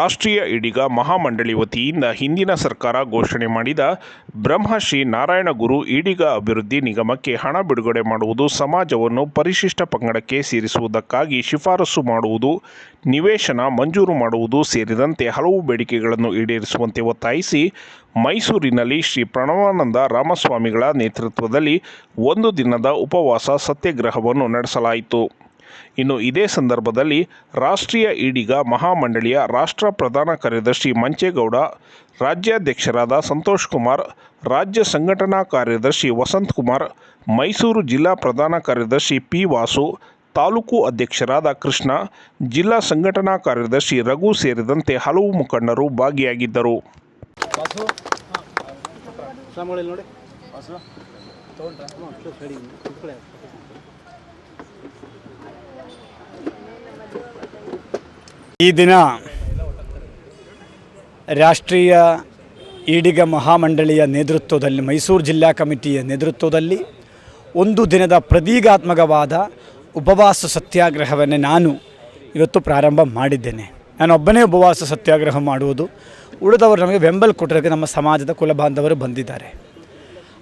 ರಾಷ್ಟ್ರೀಯ ಇಡಿಗ ಮಹಾಮಂಡಳಿ ವತಿಯಿಂದ ಹಿಂದಿನ ಸರ್ಕಾರ ಘೋಷಣೆ ಮಾಡಿದ ಬ್ರಹ್ಮಶ್ರೀ ನಾರಾಯಣಗುರು ಇಡಿಗ ಅಭಿವೃದ್ಧಿ ನಿಗಮಕ್ಕೆ ಹಣ ಬಿಡುಗಡೆ ಮಾಡುವುದು ಸಮಾಜವನ್ನು ಪರಿಶಿಷ್ಟ ಪಂಗಡಕ್ಕೆ ಸೇರಿಸುವುದಕ್ಕಾಗಿ ಶಿಫಾರಸು ಮಾಡುವುದು, ನಿವೇಶನ ಮಂಜೂರು ಮಾಡುವುದು ಸೇರಿದಂತೆ ಹಲವು ಬೇಡಿಕೆಗಳನ್ನು ಈಡೇರಿಸುವಂತೆ ಒತ್ತಾಯಿಸಿ ಮೈಸೂರಿನಲ್ಲಿ ಶ್ರೀ ಪ್ರಣವಾನಂದ ರಾಮಸ್ವಾಮಿಗಳ ನೇತೃತ್ವದಲ್ಲಿ ಒಂದು ದಿನದ ಉಪವಾಸ ಸತ್ಯಾಗ್ರಹವನ್ನು ನಡೆಸಲಾಯಿತು. ಇನ್ನು ಇದೇ ಸಂದರ್ಭದಲ್ಲಿ ರಾಷ್ಟ್ರೀಯ ಈಡಿಗ ಮಹಾಮಂಡಳಿಯ ರಾಷ್ಟ್ರ ಪ್ರಧಾನ ಕಾರ್ಯದರ್ಶಿ ಮಂಚೇಗೌಡ, ರಾಜ್ಯಾಧ್ಯಕ್ಷರಾದ ಸಂತೋಷ್ ಕುಮಾರ್, ರಾಜ್ಯ ಸಂಘಟನಾ ಕಾರ್ಯದರ್ಶಿ ವಸಂತ್ ಕುಮಾರ್, ಮೈಸೂರು ಜಿಲ್ಲಾ ಪ್ರಧಾನ ಕಾರ್ಯದರ್ಶಿ ಪಿ ವಾಸು, ತಾಲೂಕು ಅಧ್ಯಕ್ಷರಾದ ಕೃಷ್ಣ, ಜಿಲ್ಲಾ ಸಂಘಟನಾ ಕಾರ್ಯದರ್ಶಿ ರಘು ಸೇರಿದಂತೆ ಹಲವು ಮುಖಂಡರು ಭಾಗಿಯಾಗಿದ್ದರು. ಈ ದಿನ ರಾಷ್ಟ್ರೀಯ ಈಡಿಗ ಮಹಾಮಂಡಳಿಯ ನೇತೃತ್ವದಲ್ಲಿ, ಮೈಸೂರು ಜಿಲ್ಲಾ ಕಮಿಟಿಯ ನೇತೃತ್ವದಲ್ಲಿ ಒಂದು ದಿನದ ಪ್ರತೀಗಾತ್ಮಕವಾದ ಉಪವಾಸ ಸತ್ಯಾಗ್ರಹವನ್ನು ನಾನು ಇವತ್ತು ಪ್ರಾರಂಭ ಮಾಡಿದ್ದೇನೆ. ನಾನು ಒಬ್ಬನೇ ಉಪವಾಸ ಸತ್ಯಾಗ್ರಹ ಮಾಡುವುದು. ಉಳಿದವರು ನಮಗೆ ಬೆಂಬಲ ಕೊಟ್ಟರೆ ನಮ್ಮ ಸಮಾಜದ ಕುಲಬಾಂಧವರು ಬಂದಿದ್ದಾರೆ.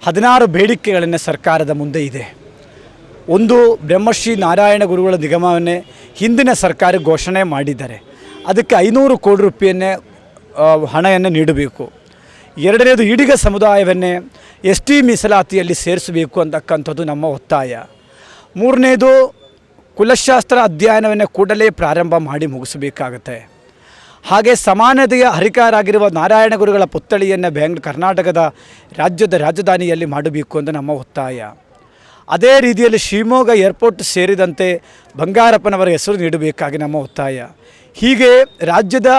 ಹದಿನಾರು ಬೇಡಿಕೆಗಳನ್ನು ಸರ್ಕಾರದ ಮುಂದೆ ಇದೆ. ಒಂದು ಬ್ರಹ್ಮಶ್ರೀ ನಾರಾಯಣ ಗುರುಗಳ ನಿಗಮವನ್ನೇ ಹಿಂದಿನ ಸರ್ಕಾರ ಘೋಷಣೆ ಮಾಡಿದ್ದಾರೆ. ಅದಕ್ಕೆ ಐನೂರು ಕೋಟಿ ರೂಪಾಯಿಯನ್ನೇ ಹಣವನ್ನು ನೀಡಬೇಕು. ಎರಡನೇದು ಈಡಿಗ ಸಮುದಾಯವನ್ನೇ ಎಸ್ ಟಿ ಮೀಸಲಾತಿಯಲ್ಲಿ ಸೇರಿಸಬೇಕು ಅಂತಕ್ಕಂಥದ್ದು ನಮ್ಮ ಒತ್ತಾಯ. ಮೂರನೇದು ಕುಲಶಾಸ್ತ್ರ ಅಧ್ಯಯನವನ್ನು ಕೂಡಲೇ ಪ್ರಾರಂಭ ಮಾಡಿ ಮುಗಿಸಬೇಕಾಗತ್ತೆ. ಹಾಗೆ ಸಮಾನತೆಯ ಹರಿಕಾರಾಗಿರುವ ನಾರಾಯಣ ಗುರುಗಳ ಪುತ್ಥಳಿಯನ್ನು ಬೆಂಗ್ ಕರ್ನಾಟಕದ ರಾಜ್ಯದ ರಾಜಧಾನಿಯಲ್ಲಿ ಮಾಡಬೇಕು ಅಂತ ನಮ್ಮ ಒತ್ತಾಯ. ಅದೇ ರೀತಿಯಲ್ಲಿ ಶಿವಮೊಗ್ಗ ಏರ್ಪೋರ್ಟ್ ಸೇರಿದಂತೆ ಬಂಗಾರಪ್ಪನವರ ಹೆಸರು ನೀಡಬೇಕಾಗಿ ನಮ್ಮ ಒತ್ತಾಯ. ಹೀಗೆ ರಾಜ್ಯದ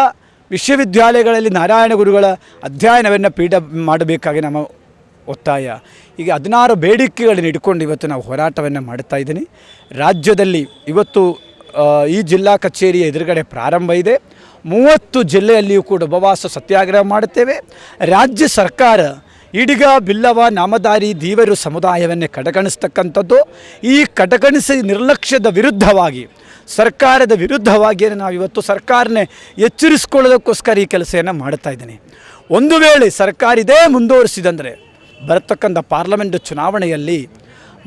ವಿಶ್ವವಿದ್ಯಾಲಯಗಳಲ್ಲಿ ನಾರಾಯಣ ಗುರುಗಳ ಅಧ್ಯಯನವನ್ನು ಪೀಠ ಮಾಡಬೇಕಾಗಿ ನಮ್ಮ ಒತ್ತಾಯ. ಈಗ ಹದಿನಾರು ಬೇಡಿಕೆಗಳನ್ನು ಇಟ್ಕೊಂಡು ಇವತ್ತು ನಾವು ಹೋರಾಟವನ್ನು ಮಾಡ್ತಾ ಇದ್ದೀನಿ. ರಾಜ್ಯದಲ್ಲಿ ಇವತ್ತು ಈ ಜಿಲ್ಲಾ ಕಚೇರಿಯ ಎದುರುಗಡೆ ಪ್ರಾರಂಭ ಇದೆ. ಮೂವತ್ತು ಜಿಲ್ಲೆಯಲ್ಲಿಯೂ ಕೂಡ ಉಪವಾಸ ಸತ್ಯಾಗ್ರಹ ಮಾಡುತ್ತೇವೆ. ರಾಜ್ಯ ಸರ್ಕಾರ ಇಡಿಗ, ಬಿಲ್ಲವ, ನಾಮಧಾರಿ ದೀವರು ಸಮುದಾಯವನ್ನೇ ಕಡೆಗಣಿಸ್ತಕ್ಕಂಥದ್ದು. ಈ ಕಡೆಗಣಿಸಿ ನಿರ್ಲಕ್ಷ್ಯದ ವಿರುದ್ಧವಾಗಿ ಸರ್ಕಾರದ ವಿರುದ್ಧವಾಗಿ ನಾವು ಇವತ್ತು ಸರ್ಕಾರನೇ ಎಚ್ಚರಿಸ್ಕೊಳ್ಳೋದಕ್ಕೋಸ್ಕರ ಈ ಕೆಲಸವನ್ನು ಮಾಡ್ತಾ ಇದ್ದೀನಿ. ಒಂದು ವೇಳೆ ಸರ್ಕಾರ ಇದೇ ಮುಂದುವರಿಸಿದಂದರೆ ಬರತಕ್ಕಂಥ ಪಾರ್ಲಮೆಂಟ್ ಚುನಾವಣೆಯಲ್ಲಿ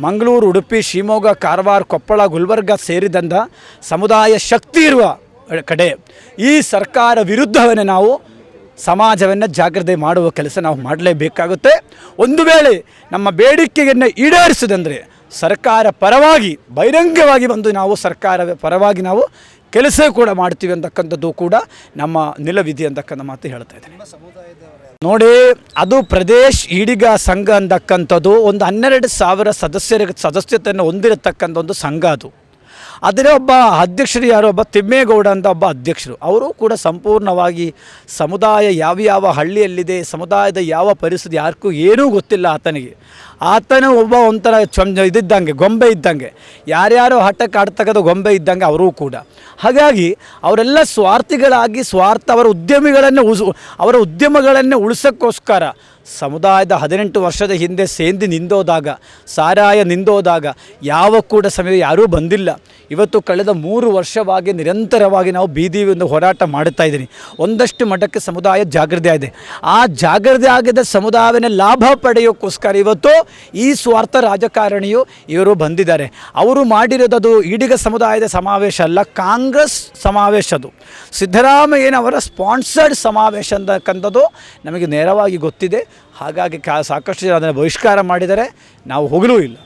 ಮಂಗಳೂರು, ಉಡುಪಿ, ಶಿವಮೊಗ್ಗ, ಕಾರವಾರ, ಕೊಪ್ಪಳ, ಗುಲ್ಬರ್ಗ ಸೇರಿದಂಥ ಸಮುದಾಯ ಶಕ್ತಿ ಇರುವ ಕಡೆ ಈ ಸರ್ಕಾರ ವಿರುದ್ಧವನ್ನು ನಾವು ಸಮಾಜವನ್ನು ಜಾಗ್ರತೆ ಮಾಡುವ ಕೆಲಸ ನಾವು ಮಾಡಲೇಬೇಕಾಗುತ್ತೆ. ಒಂದು ವೇಳೆ ನಮ್ಮ ಬೇಡಿಕೆಯನ್ನು ಈಡೇರಿಸದಂದರೆ ಸರ್ಕಾರ ಪರವಾಗಿ, ಬಹಿರಂಗವಾಗಿ ಬಂದು ನಾವು ಸರ್ಕಾರ ಪರವಾಗಿ ನಾವು ಕೆಲಸ ಕೂಡ ಮಾಡ್ತೀವಿ ಅಂತಕ್ಕಂಥದ್ದು ಕೂಡ ನಮ್ಮ ನಿಲವಿದೆ ಅಂತಕ್ಕಂಥ ಮಾತು ಹೇಳ್ತಾ ಇದ್ದೀನಿ. ನೋಡಿ, ಅದು ಪ್ರದೇಶ್ ಈಡಿಗ ಸಂಘ ಅಂತಕ್ಕಂಥದ್ದು ಒಂದು ಹನ್ನೆರಡು ಸಾವಿರ ಸದಸ್ಯರ ಸದಸ್ಯತೆಯನ್ನು ಹೊಂದಿರತಕ್ಕಂಥ ಒಂದು ಸಂಘ ಅದು. ಅದರ ಒಬ್ಬ ಅಧ್ಯಕ್ಷರು ಯಾರು? ಒಬ್ಬ ತಿಮ್ಮೇಗೌಡ ಅಂತ ಒಬ್ಬ ಅಧ್ಯಕ್ಷರು. ಅವರು ಕೂಡ ಸಂಪೂರ್ಣವಾಗಿ ಸಮುದಾಯ ಯಾವ ಯಾವ ಹಳ್ಳಿಯಲ್ಲಿದೆ, ಸಮುದಾಯದ ಯಾವ ಪರಿಸ್ಥಿತಿ, ಯಾರಿಗೂ ಏನೂ ಗೊತ್ತಿಲ್ಲ ಆತನಿಗೆ. ಆತನ ಒಬ್ಬ ಒಂಥರ ಚಮ್ ಇದಿದ್ದಂಗೆ ಗೊಂಬೆ ಇದ್ದಂಗೆ. ಯಾರ್ಯಾರು ಹಠಕ್ಕೆ ಆಡ್ತಕ್ಕಂಥ ಗೊಂಬೆ ಇದ್ದಂಗೆ ಅವರೂ ಕೂಡ. ಹಾಗಾಗಿ ಅವರೆಲ್ಲ ಸ್ವಾರ್ಥಿಗಳಾಗಿ, ಸ್ವಾರ್ಥ, ಅವರ ಉದ್ಯಮಿಗಳನ್ನು ಉಳಿಸ, ಅವರ ಉದ್ಯಮಗಳನ್ನೇ ಉಳಿಸೋಕ್ಕೋಸ್ಕರ ಸಮುದಾಯದ ಹದಿನೆಂಟು ವರ್ಷದ ಹಿಂದೆ ಸೇಂದಿ ನಿಂದೋದಾಗ, ಸಾರಾಯ ನಿಂದೋದಾಗ ಯಾವ ಕೂಡ ಸಮಯ ಯಾರೂ ಬಂದಿಲ್ಲ. ಇವತ್ತು ಕಳೆದ ಮೂರು ವರ್ಷವಾಗಿ ನಿರಂತರವಾಗಿ ನಾವು ಬೀದಿ ಒಂದು ಹೋರಾಟ ಮಾಡುತ್ತಾ ಇದ್ದೀನಿ. ಒಂದಷ್ಟು ಮಟ್ಟಕ್ಕೆ ಸಮುದಾಯ ಜಾಗೃತಿ ಆಗಿದೆ. ಆ ಜಾಗೃತಿ ಆಗಿದ್ದ ಸಮುದಾಯವನ್ನು ಲಾಭ ಪಡೆಯೋಕ್ಕೋಸ್ಕರ ಇವತ್ತು ಈ ಸ್ವಾರ್ಥ ರಾಜಕಾರಣಿಯು ಇವರು ಬಂದಿದ್ದಾರೆ. ಅವರು ಮಾಡಿರೋದದು ಈಡಿಗ ಸಮುದಾಯದ ಸಮಾವೇಶ ಅಲ್ಲ, ಕಾಂಗ್ರೆಸ್ ಸಮಾವೇಶ ಅದು. ಸಿದ್ದರಾಮಯ್ಯನವರ ಸ್ಪಾನ್ಸರ್ಡ್ ಸಮಾವೇಶ ಅಂತಕ್ಕಂಥದ್ದು ನಮಗೆ ನೇರವಾಗಿ ಗೊತ್ತಿದೆ. ಹಾಗಾಗಿ ಕಾ ಸಾಕಷ್ಟು ಜನ ಅದನ್ನು ಬಹಿಷ್ಕಾರ ಮಾಡಿದರೆ ನಾವು ಹೋಗಲೂ ಇಲ್ಲ.